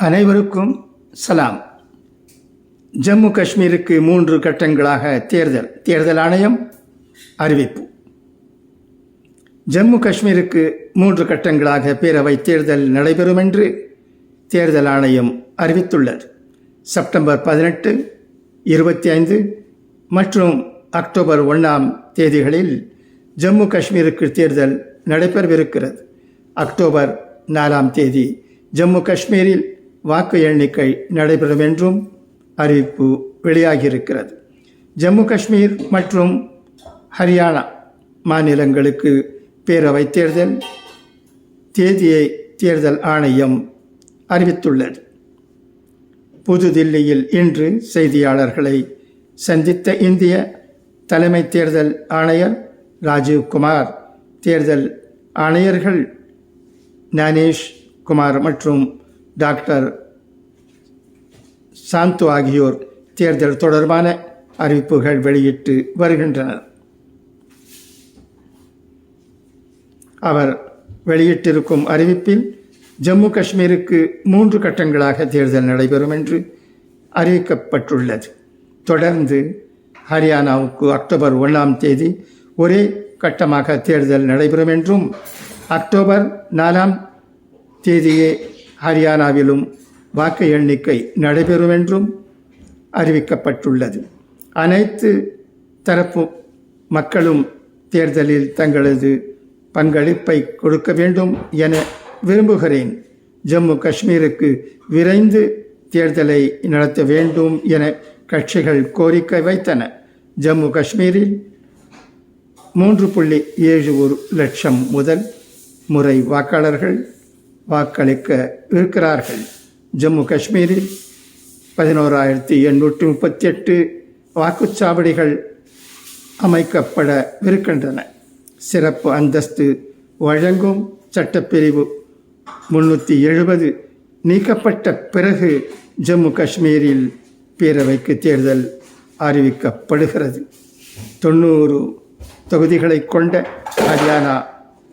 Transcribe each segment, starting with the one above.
அனைவருக்கும் சலாம். ஜம்மு காஷ்மீருக்கு மூன்று கட்டங்களாக தேர்தல் தேர்தல் ஆணையம் அறிவிப்பு. ஜம்மு காஷ்மீருக்கு மூன்று கட்டங்களாக பேரவை தேர்தல் நடைபெறும் என்று தேர்தல் ஆணையம் அறிவித்துள்ளது. செப்டம்பர் பதினெட்டு இருபத்தி ஐந்து மற்றும் அக்டோபர் ஒன்றாம் தேதிகளில் ஜம்மு காஷ்மீருக்கு தேர்தல் நடைபெறவிருக்கிறது. அக்டோபர் நாலாம் தேதி ஜம்மு காஷ்மீரில் வாக்கு எண்ணிக்கை நடைபெறும் என்றும் அறிவிப்பு வெளியாகியிருக்கிறது. ஜம்மு காஷ்மீர் மற்றும் ஹரியானா மாநிலங்களுக்கு பேரவை தேர்தல் தேதியை தேர்தல் ஆணையம் அறிவித்துள்ளது. புதுதில்லியில் இன்று செய்தியாளர்களை சந்தித்த இந்திய தலைமை தேர்தல் ஆணையர் ராஜீவ் குமார் தேர்தல் ஆணையர்கள் ஞானேஷ் குமார் மற்றும் டாக்டர் சாந்து ஆகியோர் தேர்தல் தொடர்பான அறிவிப்புகள் வெளியிட்டு வருகின்றனர் அவர் வெளியிட்டிருக்கும் அறிவிப்பில் ஜம்மு காஷ்மீருக்கு மூன்று கட்டங்களாக தேர்தல் நடைபெறும் என்று அறிவிக்கப்பட்டுள்ளது தொடர்ந்து ஹரியானாவுக்கு அக்டோபர் ஒன்றாம் தேதி ஒரே கட்டமாக தேர்தல் நடைபெறும் என்றும் அக்டோபர் நாலாம் தேதியே ஹரியானாவிலும் வாக்கு எண்ணிக்கை நடைபெறும் என்றும் அறிவிக்கப்பட்டுள்ளது. அனைத்து தரப்பு மக்களும் தேர்தலில் தங்களது பங்களிப்பை கொடுக்க வேண்டும் என விரும்புகிறேன். ஜம்மு காஷ்மீருக்கு விரைந்து தேர்தலை நடத்த வேண்டும் என கட்சிகள் கோரிக்கை வைத்தன. ஜம்மு காஷ்மீரில் மூன்று புள்ளி ஏழு ஒரு லட்சம் முதல் முறை வாக்காளர்கள் வாக்களிக்க இருக்கிறார்கள். ஜம்மு காஷ்மீரில் பதினோராயிரத்தி எண்ணூற்றி முப்பத்தி எட்டு வாக்குச்சாவடிகள் அமைக்கப்படவிருக்கின்றன. சிறப்பு அந்தஸ்து வழங்கும் சட்டப்பிரிவு முன்னூற்றி எழுபது நீக்கப்பட்ட பிறகு ஜம்மு காஷ்மீரில் பேரவைக்கு தேர்தல் அறிவிக்கப்படுகிறது. தொண்ணூறு தொகுதிகளை கொண்ட ஹரியானா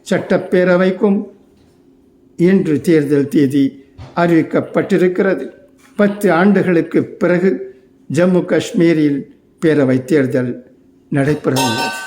சட்டப்பேரவைக்கும் இன்று தேர்தல் தேதி அறிவிக்கப்பட்டிருக்கிறது. பத்து ஆண்டுகளுக்கு பிறகு ஜம்மு காஷ்மீரில் பேரவை தேர்தல் நடைபெறவுள்ளது.